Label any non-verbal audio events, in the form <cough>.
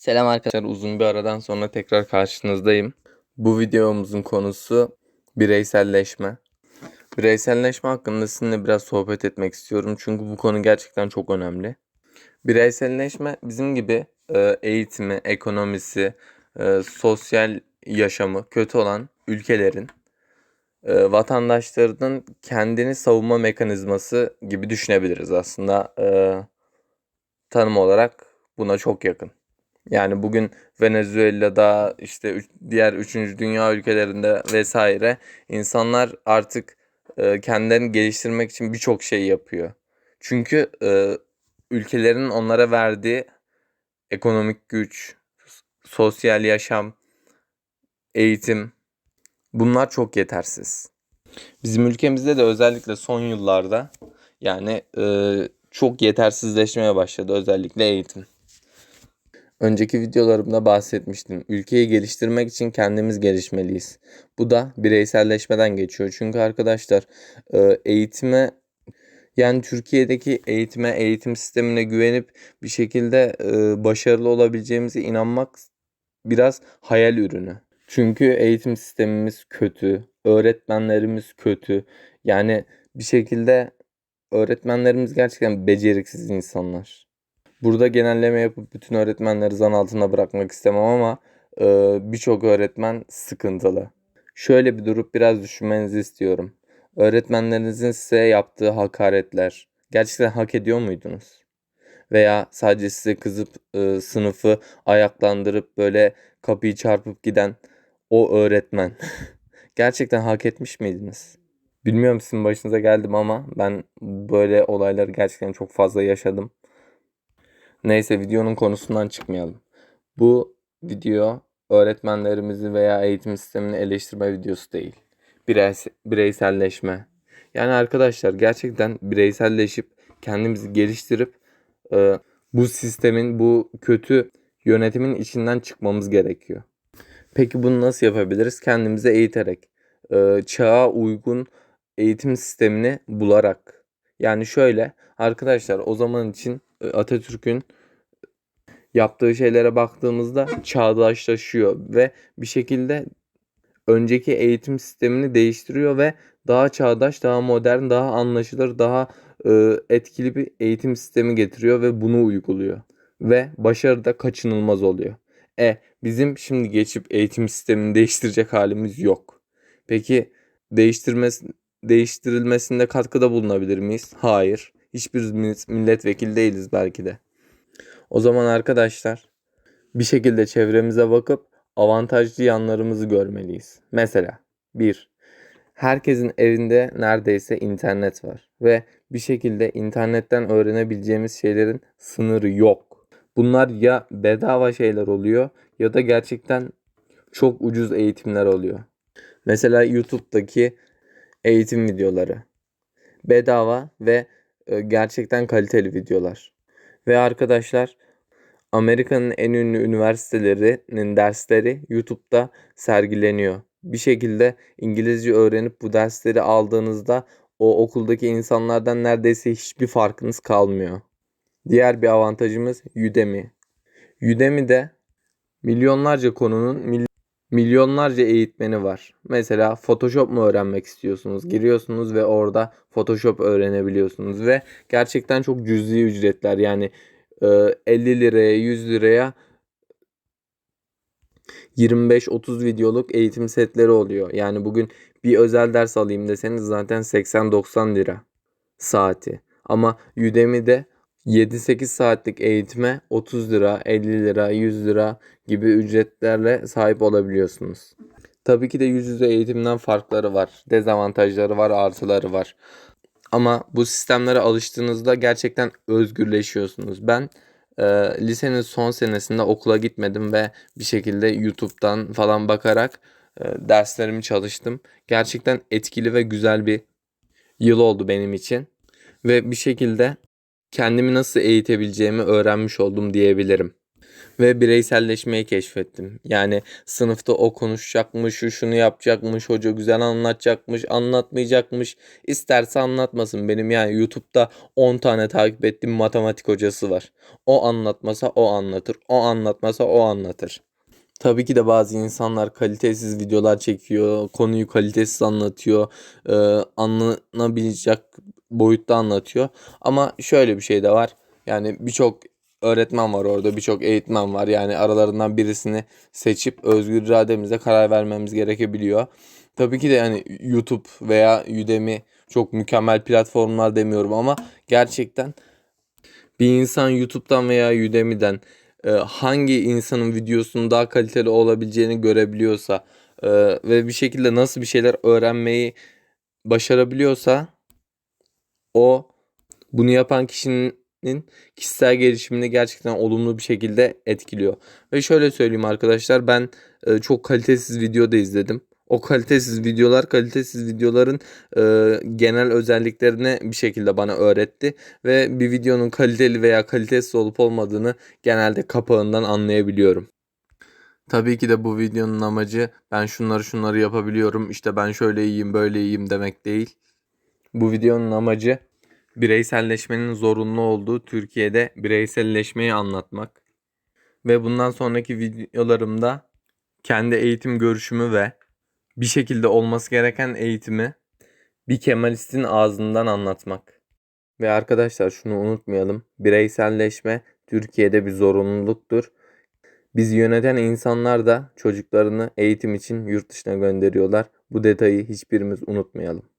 Selam arkadaşlar. Uzun bir aradan sonra tekrar karşınızdayım. Bu videomuzun konusu bireyselleşme. Bireyselleşme hakkında sizinle biraz sohbet etmek istiyorum. Çünkü bu konu gerçekten çok önemli. Bireyselleşme bizim gibi e, eğitimi, ekonomisi, e, sosyal yaşamı kötü olan ülkelerin e, vatandaşlarının kendini savunma mekanizması gibi düşünebiliriz aslında. Tanım olarak buna çok yakın. Yani bugün Venezuela'da işte diğer üçüncü dünya ülkelerinde vesaire insanlar artık e, kendilerini geliştirmek için birçok şey yapıyor. Çünkü e, ülkelerin onlara verdiği ekonomik güç, sosyal yaşam, eğitim bunlar çok yetersiz. Bizim ülkemizde de özellikle son yıllarda yani e, çok yetersizleşmeye başladı özellikle eğitim. Önceki videolarımda bahsetmiştim. Ülkeyi geliştirmek için kendimiz gelişmeliyiz. Bu da bireyselleşmeden geçiyor. Çünkü arkadaşlar e, eğitime yani Türkiye'deki eğitime, eğitim sistemine güvenip bir şekilde e, başarılı olabileceğimize inanmak biraz hayal ürünü. Çünkü eğitim sistemimiz kötü, öğretmenlerimiz kötü. Yani bir şekilde öğretmenlerimiz gerçekten beceriksiz insanlar. Burada genelleme yapıp bütün öğretmenleri zan altında bırakmak istemem ama e, birçok öğretmen sıkıntılı. Şöyle bir durup biraz düşünmenizi istiyorum. Öğretmenlerinizin size yaptığı hakaretler gerçekten hak ediyor muydunuz? Veya sadece size kızıp e, sınıfı ayaklandırıp böyle kapıyı çarpıp giden o öğretmen <laughs> gerçekten hak etmiş miydiniz? Bilmiyorum sizin başınıza geldim ama ben böyle olayları gerçekten çok fazla yaşadım. Neyse videonun konusundan çıkmayalım. Bu video öğretmenlerimizi veya eğitim sistemini eleştirme videosu değil. Bireys- bireyselleşme. Yani arkadaşlar gerçekten bireyselleşip kendimizi geliştirip e, bu sistemin bu kötü yönetimin içinden çıkmamız gerekiyor. Peki bunu nasıl yapabiliriz? Kendimizi eğiterek, e, çağa uygun eğitim sistemini bularak. Yani şöyle arkadaşlar o zaman için e, Atatürk'ün yaptığı şeylere baktığımızda çağdaşlaşıyor ve bir şekilde önceki eğitim sistemini değiştiriyor ve daha çağdaş, daha modern, daha anlaşılır, daha e, etkili bir eğitim sistemi getiriyor ve bunu uyguluyor. Ve başarı da kaçınılmaz oluyor. E bizim şimdi geçip eğitim sistemini değiştirecek halimiz yok. Peki değiştirmesi, değiştirilmesinde katkıda bulunabilir miyiz? Hayır. Hiçbirimiz milletvekili değiliz belki de. O zaman arkadaşlar bir şekilde çevremize bakıp avantajlı yanlarımızı görmeliyiz. Mesela 1. Herkesin evinde neredeyse internet var ve bir şekilde internetten öğrenebileceğimiz şeylerin sınırı yok. Bunlar ya bedava şeyler oluyor ya da gerçekten çok ucuz eğitimler oluyor. Mesela YouTube'daki eğitim videoları bedava ve e, gerçekten kaliteli videolar. Ve arkadaşlar Amerika'nın en ünlü üniversitelerinin dersleri YouTube'da sergileniyor. Bir şekilde İngilizce öğrenip bu dersleri aldığınızda o okuldaki insanlardan neredeyse hiçbir farkınız kalmıyor. Diğer bir avantajımız Udemy. Udemy'de milyonlarca konunun milyonlarca eğitmeni var. Mesela Photoshop mu öğrenmek istiyorsunuz? Giriyorsunuz ve orada Photoshop öğrenebiliyorsunuz ve gerçekten çok cüzi ücretler yani e, 50 liraya 100 liraya 25-30 videoluk eğitim setleri oluyor. Yani bugün bir özel ders alayım deseniz zaten 80-90 lira saati. Ama Udemy'de 7-8 saatlik eğitime 30 lira, 50 lira, 100 lira gibi ücretlerle sahip olabiliyorsunuz. Tabii ki de yüz yüze eğitimden farkları var. Dezavantajları var, artıları var. Ama bu sistemlere alıştığınızda gerçekten özgürleşiyorsunuz. Ben e, lisenin son senesinde okula gitmedim ve bir şekilde YouTube'dan falan bakarak e, derslerimi çalıştım. Gerçekten etkili ve güzel bir yıl oldu benim için. Ve bir şekilde kendimi nasıl eğitebileceğimi öğrenmiş oldum diyebilirim. ve bireyselleşmeyi keşfettim. Yani sınıfta o konuşacakmış, şu şunu yapacakmış, hoca güzel anlatacakmış, anlatmayacakmış. İsterse anlatmasın. Benim yani YouTube'da 10 tane takip ettiğim matematik hocası var. O anlatmasa o anlatır, o anlatmasa o anlatır. Tabii ki de bazı insanlar kalitesiz videolar çekiyor, konuyu kalitesiz anlatıyor, e, anlanabilecek boyutta anlatıyor. Ama şöyle bir şey de var. Yani birçok öğretmen var orada, birçok eğitmen var. Yani aralarından birisini seçip özgür irademizle karar vermemiz gerekebiliyor. Tabii ki de yani YouTube veya Udemy çok mükemmel platformlar demiyorum ama gerçekten bir insan YouTube'dan veya Udemy'den e, hangi insanın videosunun daha kaliteli olabileceğini görebiliyorsa e, ve bir şekilde nasıl bir şeyler öğrenmeyi başarabiliyorsa o bunu yapan kişinin kişisel gelişimini gerçekten olumlu bir şekilde etkiliyor. Ve şöyle söyleyeyim arkadaşlar ben e, çok kalitesiz video da izledim. O kalitesiz videolar kalitesiz videoların e, genel özelliklerini bir şekilde bana öğretti ve bir videonun kaliteli veya kalitesiz olup olmadığını genelde kapağından anlayabiliyorum. Tabii ki de bu videonun amacı ben şunları şunları yapabiliyorum işte ben şöyle iyiyim böyle iyiyim demek değil. Bu videonun amacı bireyselleşmenin zorunlu olduğu Türkiye'de bireyselleşmeyi anlatmak. Ve bundan sonraki videolarımda kendi eğitim görüşümü ve bir şekilde olması gereken eğitimi bir Kemalistin ağzından anlatmak. Ve arkadaşlar şunu unutmayalım. Bireyselleşme Türkiye'de bir zorunluluktur. Bizi yöneten insanlar da çocuklarını eğitim için yurt dışına gönderiyorlar. Bu detayı hiçbirimiz unutmayalım.